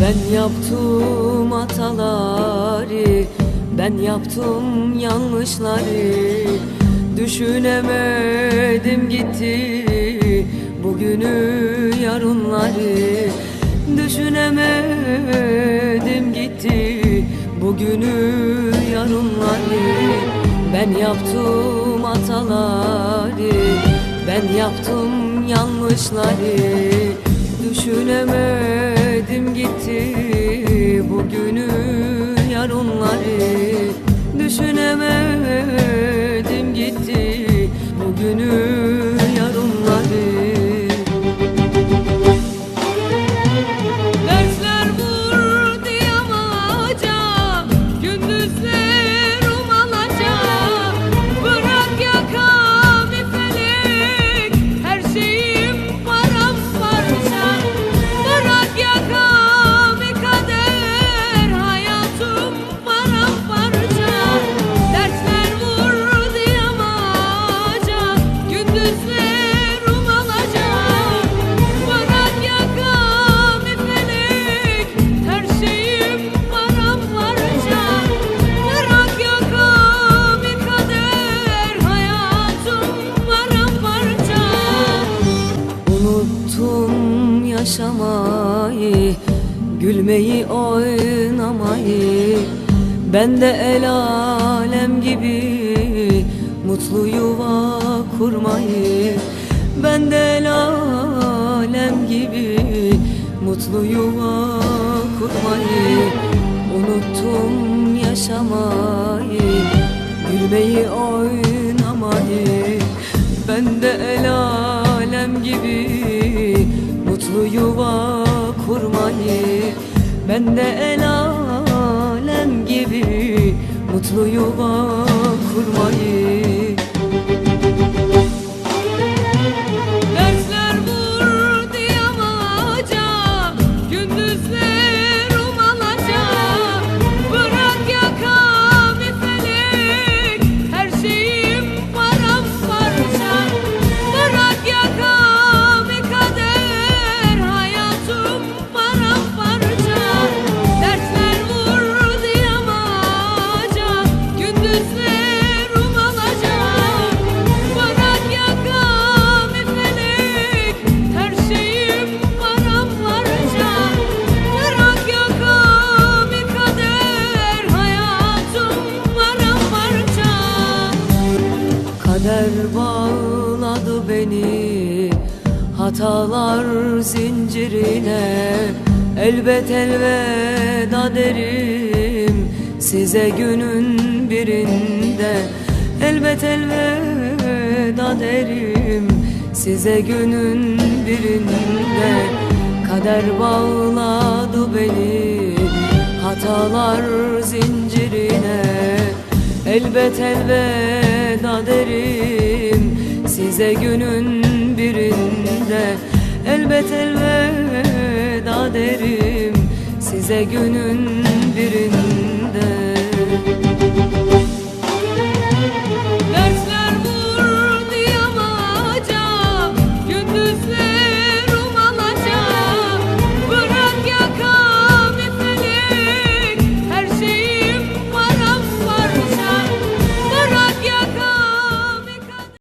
Ben yaptım hataları Ben yaptım yanlışları. Düşünemedim gitti Bugünü yarınları. Düşünemedim gitti Bugünü yarınları. Ben yaptım hataları Ben yaptım yanlışları Düşünemedim gitti bugünü Unuttum yaşamayı Gülmeyi oynamayı. Ben de el alem gibi Mutlu yuva kurmayı. Ben de el alem gibi Mutlu yuva kurmayı. Unuttum yaşamayı Gülmeyi oynamayı. Ben de el alem gibi Mutlu yuva kurmayı Ben de el alem gibi Mutlu yuva bağladı beni. Hatalar zincirine. Elbet elveda derim Size günün birinde. Elbet elveda derim Size günün birinde. Kader bağladı beni. Hatalar zincirine. Elbet elveda derim Size günün birinde Elbet elveda derim. Size günün birinde